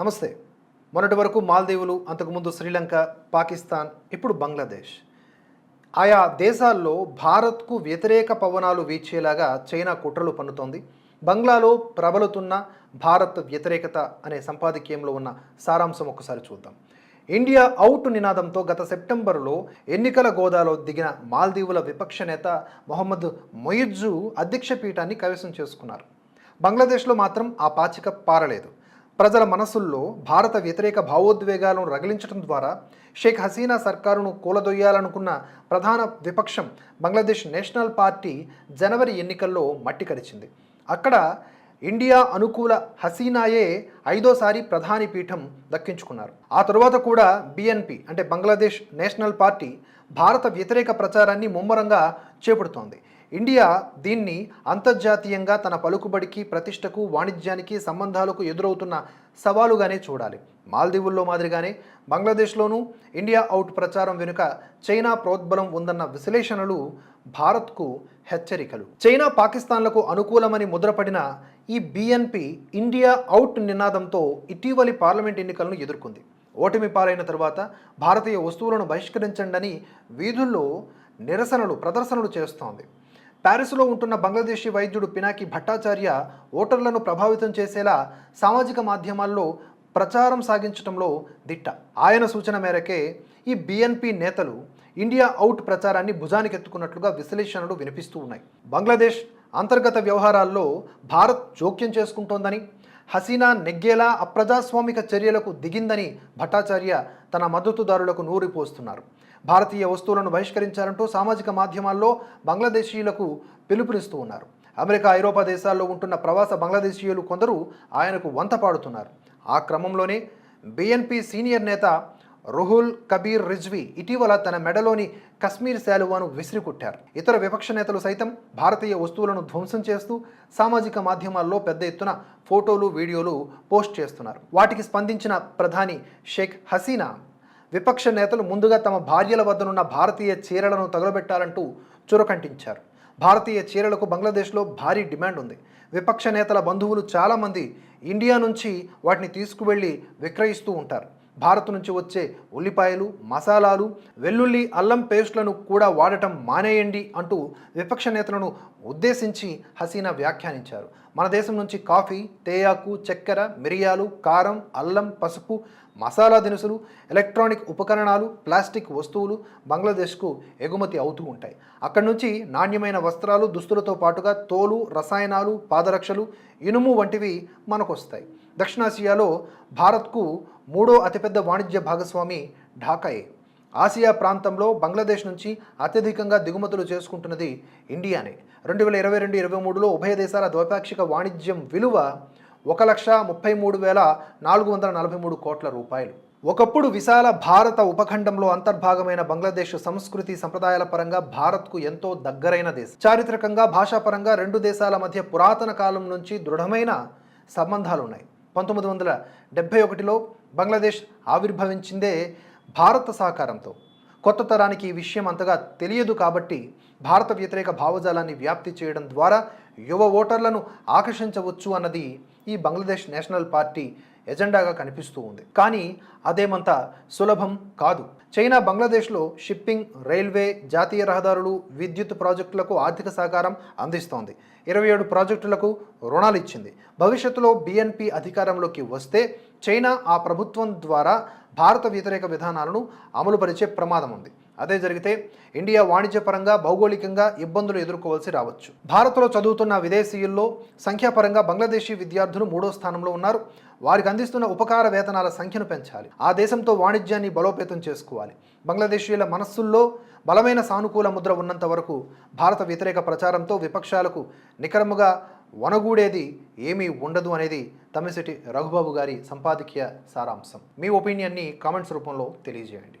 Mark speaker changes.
Speaker 1: నమస్తే. మొన్నటి వరకు మాల్దీవులు అంతకుముందు శ్రీలంక పాకిస్తాన్ ఇప్పుడు బంగ్లాదేశ్. ఆయా దేశాల్లో భారత్కు వ్యతిరేక పవనాలు వీచేలాగా చైనా కుట్రలు పన్నుతోంది. బంగ్లాలో ప్రబలుతున్న భారత్ వ్యతిరేకత అనే సంపాదకీయంలో ఉన్న సారాంశం ఒకసారి చూద్దాం. ఇండియా అవుట్ నినాదంతో గత సెప్టెంబర్లో ఎన్నికల గోదాలో దిగిన మాల్దీవుల విపక్ష నేత మొహమ్మద్ మొయిజ్జు అధ్యక్ష పీఠాన్ని కైవసం చేసుకున్నారు. బంగ్లాదేశ్లో మాత్రం ఆ పాచిక పారలేదు. ప్రజల మనసుల్లో భారత వ్యతిరేక భావోద్వేగాలను రగిలించడం ద్వారా షేక్ హసీనా సర్కారును కూలదొయ్యాలనుకున్న ప్రధాన విపక్షం బంగ్లాదేశ్ నేషనల్ పార్టీ జనవరి ఎన్నికల్లో మట్టి కరిచింది. అక్కడ ఇండియా అనుకూల హసీనాయే ఐదోసారి ప్రధాని పీఠం దక్కించుకున్నారు. ఆ తరువాత కూడా బిఎన్పి అంటే బంగ్లాదేశ్ నేషనల్ పార్టీ భారత వ్యతిరేక ప్రచారాన్ని ముమ్మరంగా చేపడుతోంది. ఇండియా దీన్ని అంతర్జాతీయంగా తన పలుకుబడికి ప్రతిష్టకు వాణిజ్యానికి సంబంధాలకు ఎదురవుతున్న సవాలుగానే చూడాలి. మాల్దీవుల్లో మాదిరిగానే బంగ్లాదేశ్లోనూ ఇండియా అవుట్ ప్రచారం వెనుక చైనా ప్రోద్బలం ఉందన్న విశ్లేషణలు భారత్కు హెచ్చరికలు. చైనా పాకిస్తాన్లకు అనుకూలమని ముద్రపడిన ఈ బిఎన్పి ఇండియా అవుట్ నినాదంతో ఇటీవలి పార్లమెంట్ ఎన్నికలను ఎదుర్కొంది. ఓటమి పాలైన తర్వాత భారతీయ వస్తువులను బహిష్కరించండని వీధుల్లో నిరసనలు ప్రదర్శనలు చేస్తోంది. ప్యారిస్లో ఉంటున్న బంగ్లాదేశీ వైద్యుడు పినాకి భట్టాచార్య ఓటర్లను ప్రభావితం చేసేలా సామాజిక మాధ్యమాల్లో ప్రచారం సాగించడంలో దిట్ట. ఆయన సూచన మేరకే ఈ బిఎన్పి నేతలు ఇండియా అవుట్ ప్రచారాన్ని భుజానికెత్తుకున్నట్లుగా విశ్లేషణలు వినిపిస్తూ ఉన్నాయి. బంగ్లాదేశ్ అంతర్గత వ్యవహారాల్లో భారత్ జోక్యం చేసుకుంటోందని హసీనా నెగ్గేలా అప్రజాస్వామిక చర్యలకు దిగిందని భట్టాచార్య తన మద్దతుదారులకు నూరిపోస్తున్నారు. భారతీయ వస్తువులను బహిష్కరించాలంటూ సామాజిక మాధ్యమాల్లో బంగ్లాదేశీయులకు పిలుపునిస్తూ ఉన్నారు. అమెరికా ఐరోపా దేశాల్లో ఉంటున్న ప్రవాస బంగ్లాదేశీయులు కొందరు ఆయనకు వంత పాడుతున్నారు. ఆ క్రమంలోనే బిఎన్పి సీనియర్ నేత రుహుల్ కబీర్ రిజ్వీ ఇటీవల తన మెడలోని కశ్మీర్ శాలువాను విసిరికొట్టారు. ఇతర విపక్ష నేతలు సైతం భారతీయ వస్తువులను ధ్వంసం చేస్తూ సామాజిక మాధ్యమాల్లో పెద్ద ఎత్తున ఫోటోలు వీడియోలు పోస్ట్ చేస్తున్నారు. వాటికి స్పందించిన ప్రధాని షేక్ హసీనా విపక్ష నేతలు ముందుగా తమ భార్యల వద్దనున్న భారతీయ చీరలను తగులబెట్టాలంటూ చురకంటించారు. భారతీయ చీరలకు బంగ్లాదేశ్లో భారీ డిమాండ్ ఉంది. విపక్ష నేతల బంధువులు చాలామంది ఇండియా నుంచి వాటిని తీసుకువెళ్ళి విక్రయిస్తూ ఉంటారు. భారత్ నుంచి వచ్చే ఉల్లిపాయలు మసాలాలు వెల్లుల్లి అల్లం పేస్ట్లను కూడా వాడటం మానేయండి అంటూ విపక్ష నేతలను ఉద్దేశించి హసీనా వ్యాఖ్యానించారు. మన దేశం నుంచి కాఫీ తేయాకు చక్కెర మిరియాలు కారం అల్లం పసుపు మసాలా దినుసులు ఎలక్ట్రానిక్ ఉపకరణాలు ప్లాస్టిక్ వస్తువులు బంగ్లాదేశ్కు ఎగుమతి అవుతూ ఉంటాయి. అక్కడి నుంచి నాణ్యమైన వస్త్రాలు దుస్తులతో పాటుగా తోలు రసాయనాలు పాదరక్షలు ఇనుము వంటివి మనకు వస్తాయి దక్షిణాసియాలో భారత్కు మూడో అతిపెద్ద వాణిజ్య భాగస్వామి ఢాకాయే. ఆసియా ప్రాంతంలో బంగ్లాదేశ్ నుంచి అత్యధికంగా దిగుమతులు చేసుకుంటున్నది ఇండియానే. రెండు వేల ఇరవై రెండు ఇరవై మూడులో ఉభయ దేశాల ద్వైపాక్షిక వాణిజ్యం విలువ ఒక లక్ష ముప్పై మూడు వేల నాలుగు వందల నలభై మూడు కోట్ల రూపాయలు. ఒకప్పుడు విశాల భారత ఉపఖండంలో అంతర్భాగమైన బంగ్లాదేశ్ సంస్కృతి సంప్రదాయాల పరంగా భారత్కు ఎంతో దగ్గరైన దేశం. చారిత్రకంగా భాషాపరంగా రెండు దేశాల మధ్య పురాతన కాలం నుంచి దృఢమైన సంబంధాలు ఉన్నాయి పంతొమ్మిది వందల డెబ్భై ఒకటిలో బంగ్లాదేశ్ ఆవిర్భవించిందే భారత సహకారంతో. కొత్త తరానికి ఈ విషయం అంతగా తెలియదు కాబట్టి భారత వ్యతిరేక భావజాలాన్ని వ్యాప్తి చేయడం ద్వారా యువ ఓటర్లను ఆకర్షించవచ్చు అన్నది ఈ బంగ్లాదేశ్ నేషనల్ పార్టీ ఎజెండాగా కనిపిస్తూ ఉంది. కానీ అదేమంత సులభం కాదు. చైనా బంగ్లాదేశ్లో షిప్పింగ్ రైల్వే జాతీయ రహదారులు విద్యుత్ ప్రాజెక్టులకు ఆర్థిక సహకారం అందిస్తోంది. ఇరవై ఏడు ప్రాజెక్టులకు రుణాలు ఇచ్చింది. భవిష్యత్తులో బిఎన్పి అధికారంలోకి వస్తే చైనా ఆ ప్రభుత్వం ద్వారా భారత వ్యతిరేక విధానాలను అమలుపరిచే ప్రమాదం ఉంది. అదే జరిగితే ఇండియా వాణిజ్యపరంగా భౌగోళికంగా ఇబ్బందులు ఎదుర్కోవాల్సి రావచ్చు. భారత్లో చదువుతున్న విదేశీయుల్లో సంఖ్యాపరంగా బంగ్లాదేశీ విద్యార్థులు మూడో స్థానంలో ఉన్నారు. వారికి అందిస్తున్న ఉపకార వేతనాల సంఖ్యను పెంచాలి. ఆ దేశంతో వాణిజ్యాన్ని బలోపేతం చేసుకోవాలి. బంగ్లాదేశీయుల మనస్సుల్లో బలమైన సానుకూల ముద్ర ఉన్నంత వరకు భారత వ్యతిరేక ప్రచారంతో విపక్షాలకు నికరముగా వనగూడేది ఏమీ ఉండదు అనేది తమిసిటి రఘుబాబు గారి సంపాదకీయ సారాంశం. మీ ఒపీనియన్ని కామెంట్స్ రూపంలో తెలియజేయండి.